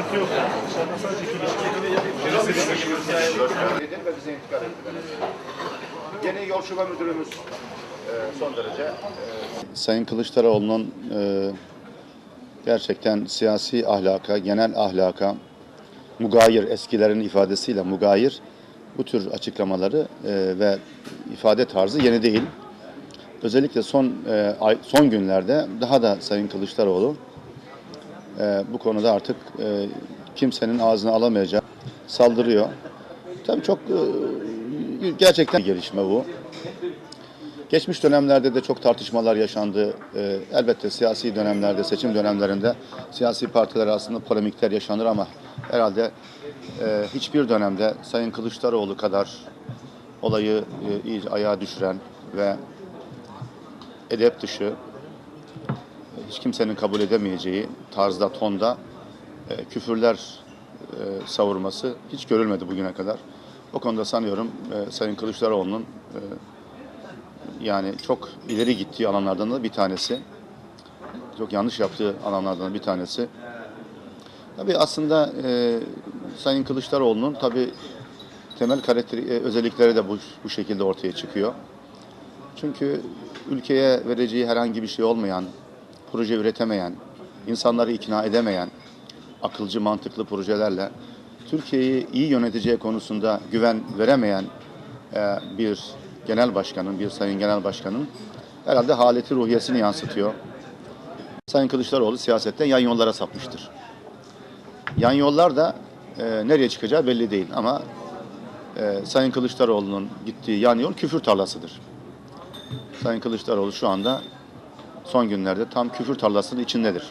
sıkıntı yok. Dışarıda sadece Nedir ve bize intikal ettiler. Yeni yol şube müdürümüz e, son derece e, Sayın Kılıçdaroğlu'nun e, gerçekten siyasi ahlaka, genel ahlaka, mugayir eskilerin ifadesiyle mugayir bu tür açıklamaları e, ve ifade tarzı yeni değil. Özellikle son e, ay, son günlerde daha da Sayın Kılıçdaroğlu e, bu konuda artık e, kimsenin ağzına alamayacağı saldırıyor. Tabii çok e, gerçekten gelişme bu. Geçmiş dönemlerde de çok tartışmalar yaşandı. Ee, elbette siyasi dönemlerde, seçim dönemlerinde siyasi partiler arasında polemikler yaşanır ama herhalde e, hiçbir dönemde Sayın Kılıçdaroğlu kadar olayı e, iyice ayağa düşüren ve edep dışı, hiç kimsenin kabul edemeyeceği tarzda, tonda e, küfürler e, savurması hiç görülmedi bugüne kadar. O konuda sanıyorum e, Sayın Kılıçdaroğlu'nun e, yani çok ileri gittiği alanlardan da bir tanesi. Çok yanlış yaptığı alanlardan bir tanesi. Tabii aslında e, Sayın Kılıçdaroğlu'nun tabii temel karakteri, e, özellikleri de bu, bu şekilde ortaya çıkıyor. Çünkü ülkeye vereceği herhangi bir şey olmayan, proje üretemeyen, insanları ikna edemeyen, akılcı mantıklı projelerle Türkiye'yi iyi yöneteceği konusunda güven veremeyen e, bir genel başkanın, bir sayın genel başkanın herhalde haleti ruhiyesini yansıtıyor. Sayın Kılıçdaroğlu siyasetten yan yollara sapmıştır. Yan yollar da e, nereye çıkacağı belli değil ama e, Sayın Kılıçdaroğlu'nun gittiği yan yol küfür tarlasıdır. Sayın Kılıçdaroğlu şu anda son günlerde tam küfür tarlasının içindedir.